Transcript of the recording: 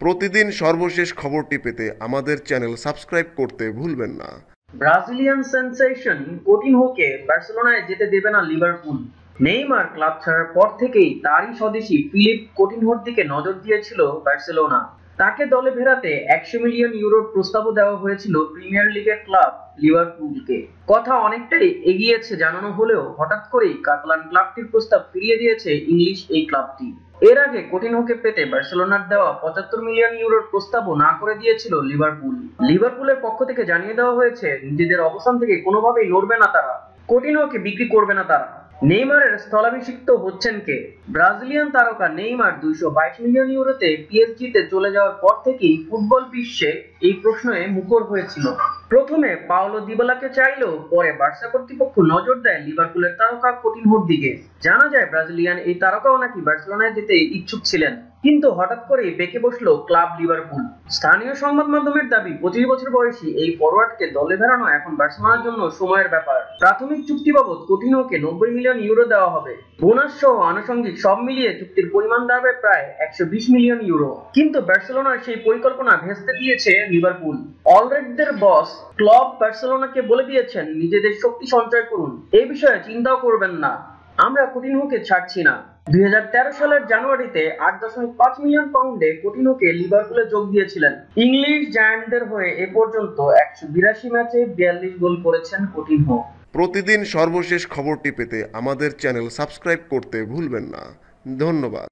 প্রতিদিন সর্বশেষ খবরটি পেতে আমাদের চ্যানেল সাবস্ক্রাইব করতে ভুলবেন না। ব্রাজিলিয়ান সেন্সেশন কোটিনহোকে বার্সেলোনায় যেতে দেবে না লিভারপুল। নেইমার ক্লাব ছাড়ার পর থেকেই তারই স্বদেশী ফিলিপ কোটিনহোর দিকে নজর দিয়েছিল বার্সেলোনা। তাকে দলে ফেরাতে একশো মিলিয়ন ইউরোর প্রস্তাবও দেওয়া হয়েছিল প্রিমিয়ার লিগের ক্লাব লিভারপুলকে। কথা অনেকটাই এগিয়েছে জানানো হলেও হঠাৎ করেই কাতালান ক্লাবটির প্রস্তাব ফিরিয়ে দিয়েছে ইংলিশ এই ক্লাবটি। এর আগে কোটিনহোকে পেতে বার্সেলোনার দেওয়া পঁচাত্তর মিলিয়ন ইউরোর প্রস্তাবও না করে দিয়েছিল লিভারপুল। লিভারপুলের পক্ষ থেকে জানিয়ে দেওয়া হয়েছে, নিজেদের অবস্থান থেকে কোনোভাবেই নড়বে না তারা। কোটিনহোকে বিক্রি করবে না তারা। নেইমারের স্থলাভিষিক্ত হচ্ছেন কে? ব্রাজিলিয়ান তারকা নেইমার দুইশো বাইশ মিলিয়ন ইউরোতে পিএসজিতে চলে যাওয়ার পর থেকেই ফুটবল বিশ্বে এই প্রশ্নে মুখর হয়েছিল। প্রথমে পাওলো দিবালাকে চাইলেও পরে বার্সা কর্তৃপক্ষ নজর দেয় লিভারপুলের তারকা কোটিনহোর দিকে জানা যায়, ব্রাজিলিয়ান এই তারকাও নাকি বার্সেলোনায় যেতে ইচ্ছুক ছিলেন। কিন্তু হঠাৎ করেই বেঁকে বসল ক্লাব লিভারপুল। স্থানীয় সংবাদ মাধ্যমের দাবি, পঁচিশ বছর বয়সী এই ফরওয়ার্ডকে দলে ফেরানো এখন বার্সেলোনার জন্য সময়ের ব্যাপার। প্রাথমিক চুক্তি বাবদ কোটিনোকে নব্বই মিলিয়ন ইউরো দেওয়া হবে। বোনাস সহ আনুষঙ্গিক সব মিলিয়ে চুক্তির পরিমাণ দাঁড়াবে প্রায় একশো বিশ মিলিয়ন ইউরো। কিন্তু বার্সেলোনার সেই পরিকল্পনা ভেস্তে দিয়েছে লিভারপুল। অলরেডদের বস ক্লব বার্সেলোনাকে বলে দিয়েছেন, নিজেদের শক্তি সঞ্চয় করুন। এ বিষয়ে চিন্তাও করবেন না। আমরা কুটিনহোকে ছাড়ছি না। দুই সালের জানুয়ারিতে আট দশমিক পাঁচ মিলিয়ন পাউন্ডে কোটিনোকে লিভারপুলে যোগ দিয়েছিলেন। ইংলিশ জায়ান্টদের হয়ে এ পর্যন্ত একশো বিরাশি ম্যাচে বিয়াল্লিশ গোল করেছেন কোটিনো। প্রতিদিন সর্বশেষ খবরটি পেতে আমাদের চ্যানেল সাবস্ক্রাইব করতে ভুলবেন না। ধন্যবাদ।